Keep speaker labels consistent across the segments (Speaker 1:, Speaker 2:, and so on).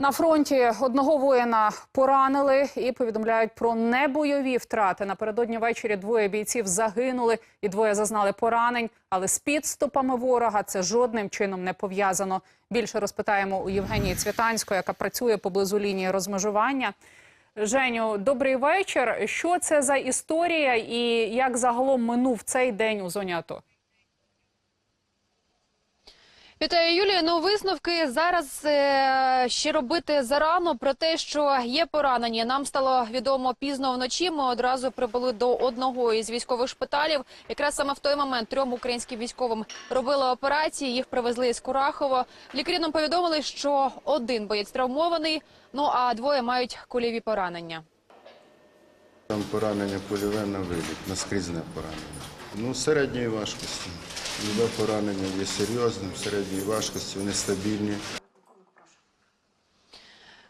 Speaker 1: На фронті одного воїна поранили і повідомляють про небойові втрати. Напередодні ввечері двоє бійців загинули і двоє зазнали поранень. Але з підступами ворога це жодним чином не пов'язано. Більше розпитаємо у Євгенії Цвітанської, яка працює поблизу лінії розмежування. Женю, добрий вечір. Що це за історія і як загалом минув цей день у зоні АТО?
Speaker 2: Вітаю, Юлія. Ну, висновки зараз е, ще робити зарано про те, що є поранені. Нам стало відомо пізно вночі. Ми одразу прибули до одного із військових шпиталів. Якраз саме в той момент трьом українським військовим робили операції. Їх привезли із Курахово. Лікарі нам повідомили, що один боєць травмований, ну а двоє мають кульові поранення.
Speaker 3: Там поранення польове на виліт, наскрізне поранення. Ну, середньої важкості. Любе поранення є серйозним, середньої важкості, вони стабільні.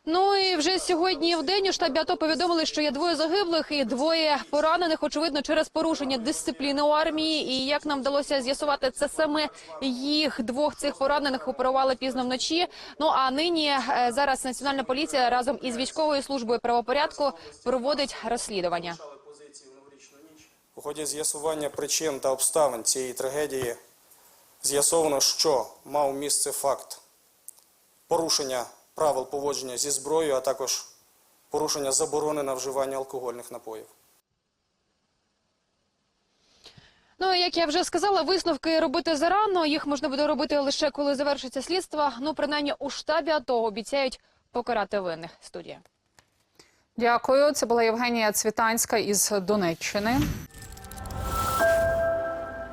Speaker 2: Ну і вже сьогодні в день у штабі АТО повідомили, що є двоє загиблих і двоє поранених, очевидно, через порушення дисципліни у армії. І як нам вдалося з'ясувати, це саме їх двох цих поранених оперували пізно вночі. Ну а нині е, зараз національна поліція разом із військовою службою правопорядку проводить розслідування.
Speaker 4: У ході з'ясування причин та обставин цієї трагедії з'ясовано, що мав місце факт порушення правил поводження зі зброєю, а також порушення заборони на вживання алкогольних напоїв.
Speaker 2: Ну як я вже сказала, висновки робити зарано. Їх можна буде робити лише коли завершиться слідство. Ну принаймні у штабі АТО обіцяють покарати винних. Студія.
Speaker 1: Дякую. Це була Євгенія Цвітанська із Донеччини.